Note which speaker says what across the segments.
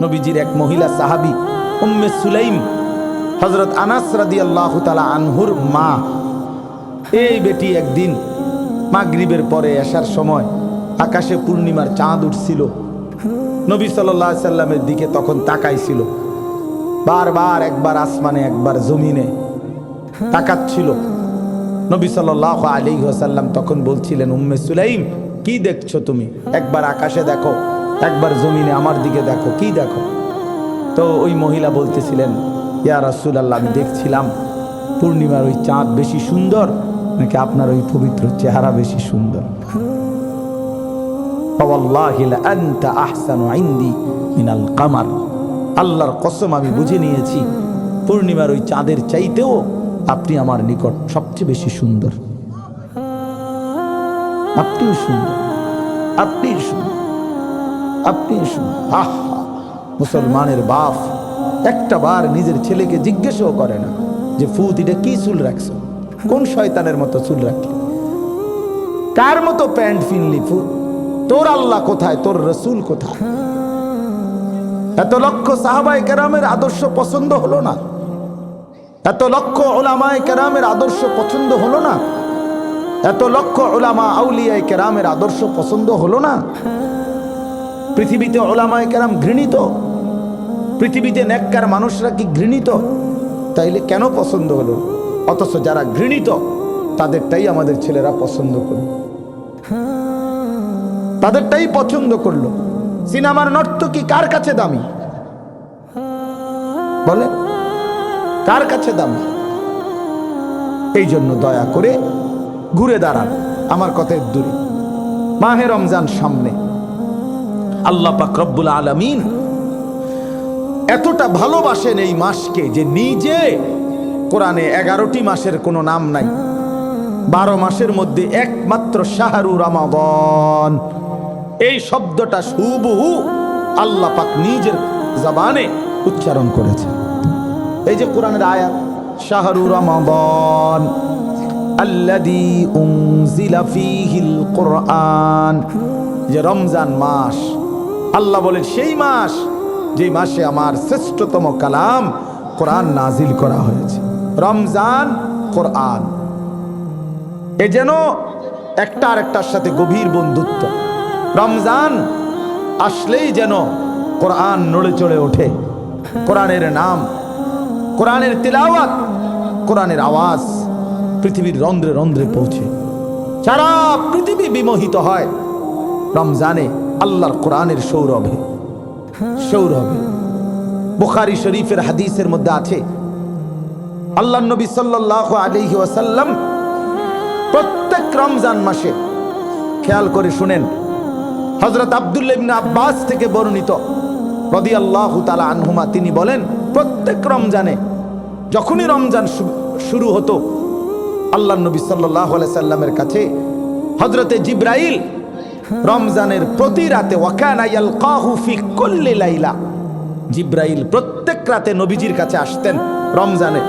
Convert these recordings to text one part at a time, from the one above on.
Speaker 1: নবীজির এক মহিলা সাহাবি, উম্মে সুলাইম হজরত আনাস রাদি আল্লাহ তালা আনহুর মা। এই বেটি একদিন মাগরিবের পরে আসার সময় আকাশে পূর্ণিমার চাঁদ উঠছিল। নবী সাল্লাহ সাল্লামের দিকে তখন তাকাইছিল। বারবার একবার আসমানে, একবার জমিনে তাকাচ্ছিল। নবী সাল্লাহ আলী সাল্লাম তখন বলছিলেন, উম্মে সুলাইম, কি দেখছ তুমি? একবার আকাশে দেখো। একবার জমিনে আমার দিকে দেখো, কি দেখো? তো ওই মহিলা বলতেছিলেন, ইয়া রাসুল আল্লাহ আমি দেখছিলাম পূর্ণিমার ওই চাঁদ বেশি সুন্দর, নাকি আপনার ওই পবিত্র চেহারা বেশি সুন্দর? আল্লাহর কসম আমি বুঝে নিয়েছি, পূর্ণিমার ওই চাঁদের চাইতেও আপনি আমার নিকট সবচেয়ে বেশি সুন্দর। আপনিও সুন্দর আপনি সুন্দর। আপনি আহ মুসলমানের বাপ একটা বার নিজের ছেলেকে জিজ্ঞেসও করে না যে, ফুত, এটা কি চুল রাখছো? কোন শয়তানের মতো চুল রাখলি? কার মতো প্যান্ট ফিনলি ফুত? তোর আল্লাহ কোথায়? তোর রসুল কোথায়? এত লক্ষ সাহাবাই কেরামের আদর্শ পছন্দ হলো না। এত লক্ষ ওলামায় কেরামের আদর্শ পছন্দ হলো না। এত লক্ষ ওলামা আউলিয়ায় কেরামের আদর্শ পছন্দ হলো না। পৃথিবীতে ওলামায় কেরাম ঘৃণিত। পৃথিবীতে নেককার মানুষরা কি ঘৃণিত? তাইলে কেন পছন্দ হলো? অথচ যারা ঘৃণিত, তাদেরটাই আমাদের ছেলেরা পছন্দ করল। তাদেরটাই পছন্দ করল। সিনেমার নর্তকী কার কাছে দামি? বলে, কার কাছে দামি? এই জন্য দয়া করে ঘুরে দাঁড়ান, আমার কথার দূরে। মাহে রমজান সামনে। আল্লাহ পাক রব্বুল আলমিন এতটা ভালোবাসেন এই মাসকে যে নিজে কোরআনে এগারোটি মাসের কোনো নাম নাই। বারো মাসের মধ্যে একমাত্র শাহরু রমাদন। এই শব্দটা সুবহু আল্লাহ পাক নিজের জবানে উচ্চারণ করেছে এই যে কোরআনের আয়াত, শাহরু রমাদন আল্লাদি ফীহিল কোরআন, যে রমজান মাস আল্লাহ বলেন, সেই মাস যে মাসে আমার শ্রেষ্ঠতম কালাম কোরআন নাজিল করা হয়েছে। রমজান, কোরআন। এ যেন একটা আরেকটার সাথে গভীর বন্ধুত্ব। রমজান আসলেই যেন কোরআন নড়ে চড়ে ওঠে। কোরআনের নাম, কোরআনের তেলাওয়াত, কোরআনের আওয়াজ পৃথিবীর রন্ধ্রে রন্ধ্রে পৌঁছে। সারা পৃথিবী বিমোহিত হয়। রমজানে আল্লাহর কোরআনের সৌরভে। সৌরভে। বুখারি শরীফের হাদিসের মধ্যে আছে আল্লাহ নবী সাল্লাহ আলহি ওয়াসাল্লাম প্রত্যেক রমজান মাসে, খেয়াল করে শুনেন হজরত আবদুল্লাবিন আব্বাস থেকে বর্ণিত রদি আল্লাহ তালা আনহুমা, তিনি বলেন, প্রত্যেক রমজানে যখনই রমজান শুরু হতো আল্লাহ নবী সাল্লাহ সাল্লামের কাছে হজরতে জিব্রাইল রমজানের প্রতি রাতে লাইলা। জিব্রাইল প্রত্যেক রাতে নবীজির কাছে আসতেন রমজানে।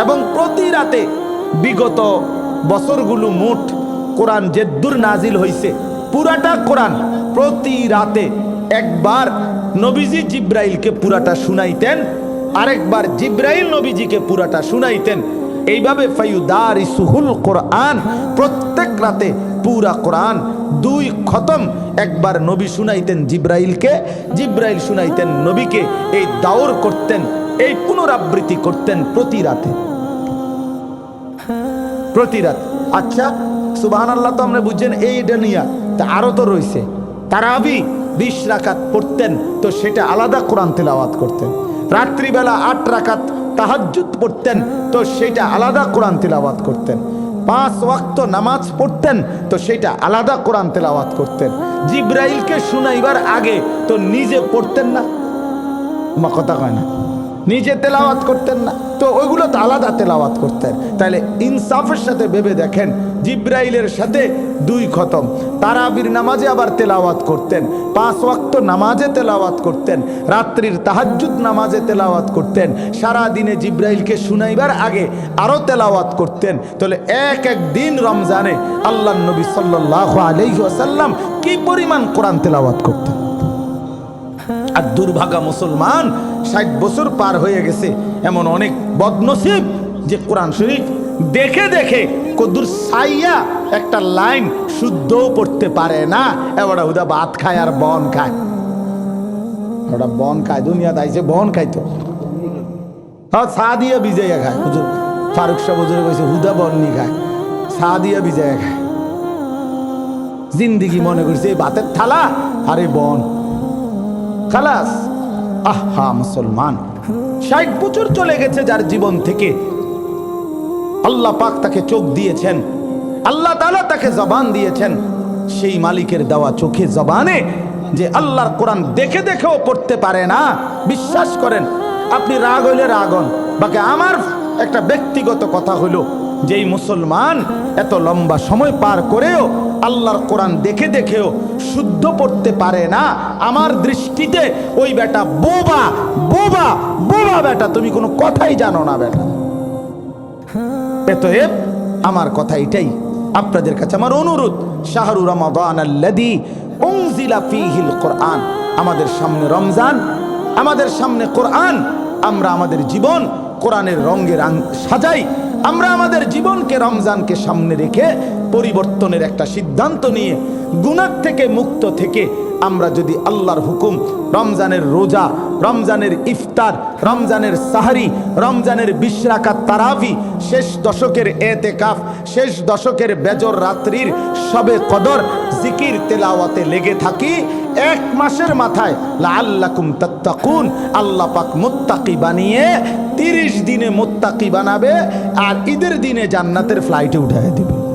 Speaker 1: এবং প্রতি রাতে বিগত বছরগুলো মোট কোরআন জেদ্দুর নাজিল হইছে। পুরাটা কোরআন প্রতি রাতে একবার নবীজি জিব্রাইলকে পুরাটা শুনাইতেন, আরেকবার জিব্রাইল নবীজিকে পুরাটা শুনাইতেন। এইভাবে ফাইউদার সুহুল কোরআন প্রত্যেক রাতে পুরা কোরআন দুই খতম। একবার নবী শুনাইতেন জিব্রাইলকে, জিব্রাইল শুনাইতেন নবীকে, এই দাওর করতেন, এই পুনরাবৃত্তি করতেন প্রতি রাতে। প্রতি রাত। আচ্ছা সুবাহান আল্লাহ তো আমরা বুঝছেন, এইটা নিয়া। তা আরও তো রয়েছে তারাবি বিশ রাকাত পড়তেন, তো সেটা আলাদা কোরআন তেলাওয়াত করতেন। রাত্রিবেলা আট রাকাত তাহাজ্জুদ পড়তেন, তো সেটা আলাদা কোরআন তেলাওয়াত করতেন। পাঁচ ওয়াক্ত নামাজ পড়তেন, তো সেটা আলাদা কোরআন তেলাওয়াত করতেন। জিব্রাইলকে শুনাইবার আগে তো নিজে পড়তেন না। মা কথা কয় না। নিজে তেলাওয়াত করতেন না। তো ওইগুলো তো আলাদা তেলাওয়াত করতেন। তাহলে ইনসাফের সাথে ভেবে দেখেন, জিব্রাইলের সাথে দুই খতম। তারাবির নামাজে আবার তেলাওয়াত করতেন, পাঁচ ওয়াক্ত নামাজে তেলাওয়াত করতেন, রাত্রির তাহাজ্জুদ নামাজে তেলাওয়াত করতেন সারা দিনে জিব্রাইলকে শুনাইবার আগে আরও তেলাওয়াত করতেন। তাহলে এক এক দিন রমজানে আল্লাহ নবী সাল্লাহ আলহি আসাল্লাম কি পরিমাণ কোরআন তেলাওয়াত করতেন? আর দুর্ভাগা মুসলমান ষাট বছর পার হয়ে গেছে। এমন অনেক বদনসিব যে কোরআন শরীফ দেখে দেখে কদ্দুর সাইয়া একটা লাইন শুদ্ধও পড়তে পারে না। এবার হুদা ভাত খায় আর বন খায়। ওটা বন খায় দুনিয়া দাইছে বন খাইতো হ্যাঁ চা দিয়ে ভিজাইয়া খায়, হুজুর। ফারুক শাহ হুজুরে কইছে, হুদা বন্নি খায়। চা দিয়ে ভিজাইয়া খায়। জিন্দিগি মনে করছে, এই ভাতের থালা, আর বন। খালাস। আহা, মুসলমান। ষাট বছর চলে গেছে যার জীবন থেকে। আল্লাহ পাক তাকে চোখ দিয়েছেন। আল্লাহ তাআলা তাকে জবান দিয়েছেন। সেই মালিকের দেওয়া চোখে জবানে যে আল্লাহর কোরআন দেখে দেখেও পড়তে পারে না। বিশ্বাস করেন, আপনি রাগ হইলে রাগন বাকি আমার একটা ব্যক্তিগত কথা হলো যেই মুসলমান এত লম্বা সময় পার করেও আল্লাহর কোরআন দেখে দেখেও শুদ্ধ পড়তে পারে না, আমার দৃষ্টিতে ওই বেটা বোবা বোবা বোবা বেটা, তুমি কোনো কথাই জানো না বেটা। এতএব আমার কথা এটাই, আপনাদের কাছে আমার অনুরোধ, শাহরু রমাদান ফীহিল কোরআন, আমাদের সামনে রমজান, আমাদের সামনে কোরআন, আমরা আমাদের জীবন কোরআনের রঙের সাজাই আমরা আমাদের জীবনকে রমজানকে সামনে রেখে পরিবর্তনের একটা সিদ্ধান্ত নিয়ে গুণার থেকে মুক্ত থেকে আমরা যদি আল্লাহর হুকুম, রমজানের রোজা, রমজানের ইফতার, রমজানের সাহারি, রমজানের বিশরাকাত তারাবি, শেষ দশকের এতে কাফ শেষ দশকের বেজর রাত্রির সবে কদর জিকির তেলাওয়াতে লেগে থাকি, এক মাসের মাথায় লাল্লাকুম তাত্তাকুন, আল্লাহ পাক মোত্তাকি বানিয়ে তিরিশ দিনে মোত্তাকি বানাবে, আর ঈদের দিনে জান্নাতের ফ্লাইটে উঠায় দিবে।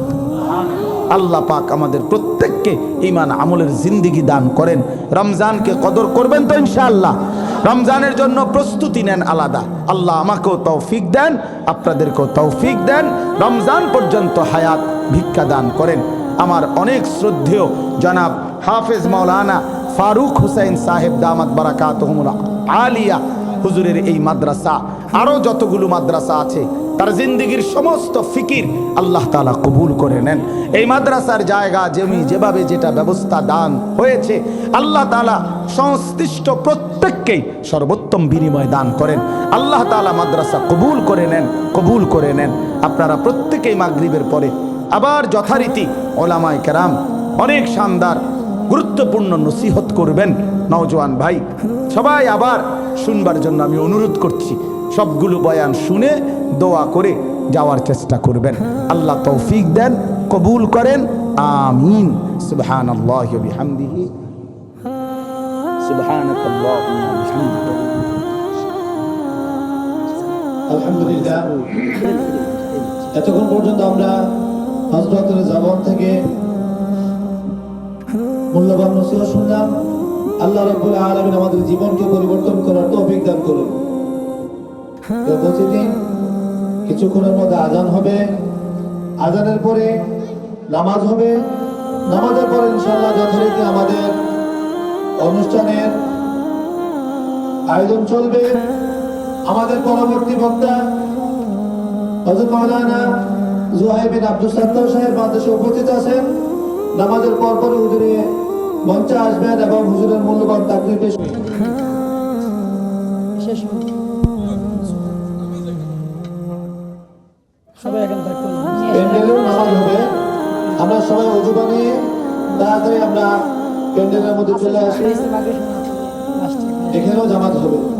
Speaker 1: আল্লাহ পাক আমাদের প্রত্যেককে ইমান আমলের জিন্দিগি দান করেন। রমজানকে কদর করবেন তো ইনশাআল্লাহ। রমজানের জন্য প্রস্তুতি নেন আলাদা। আল্লাহ আমাকেও তৌফিক দেন, আপনাদেরকেও তৌফিক দেন। রমজান পর্যন্ত হায়াত ভিক্ষা দান করেন। আমার অনেক শ্রদ্ধেয় জনাব হাফেজ মাওলানা ফারুক হুসাইন সাহেব, দামাত বারাকাত আলিয়া হুজুরের এই মাদ্রাসা আরও যতগুলো মাদ্রাসা আছে, তার জিন্দগির সমস্ত ফিকির আল্লাহ তালা কবুল করে নেন। এই মাদ্রাসার জায়গা, জমি, যেভাবে যেটা ব্যবস্থা দান হয়েছে, আল্লাহ তালা সংশ্লিষ্ট প্রত্যেককেই সর্বোত্তম বিনিময় দান করেন। আল্লাহ তালা মাদ্রাসা কবুল করে নেন, কবুল করে নেন। আপনারা প্রত্যেকেই মাগরিবের পরে আবার যথারীতি ওলামায় কেরাম অনেক শানদার, গুরুত্বপূর্ণ নসিহত করবেন। নওজোয়ান ভাই, সবাই আবার শুনবার জন্য আমি অনুরোধ করছি, সবগুলো বয়ান শুনে দোয়া করে যাওয়ার চেষ্টা করবেন। আল্লাহ তৌফিক দেন, কবুল করেন, আমিন। সুবহান আল্লাহ বিহামদিহি। আল্লাহুম্মা বিহামদিকা
Speaker 2: আলহামদুলিল্লাহ। এতক্ষণ পর্যন্ত আমরা হজরতের জবান থেকে মূল্যবান নসিহত শুনলাম। আল্লাহ রাব্বুল আলামিন আমাদের জীবনকে পরিবর্তন করার তৌফিক দান করুন। প্রতিদিন কিছুক্ষণের মধ্যে আজান হবে, আজানের পরে নামাজ হবে, নামাজের পরে ইনশাআল্লাহ যথারীতি আমাদের অনুষ্ঠানের আয়োজন চলবে। আমাদের পরবর্তী বক্তা হযরত মাওলানা জুহাই বিন আব্দুল সাত্তার সাহেব মাদ্রাসে উপস্থিত আছেন। নামাজের পর পরে হুজুরে মঞ্চে আসবেন এবং হুজুরের মূল্যবান তাকরির পেশ প্যান্ডেলেও নামাজ হবে। আমরা সবাই অজু বানিয়ে তাড়াতাড়ি আমরা প্যান্ডেলের মধ্যে চলে আসি। এখানেও জামাত হবে।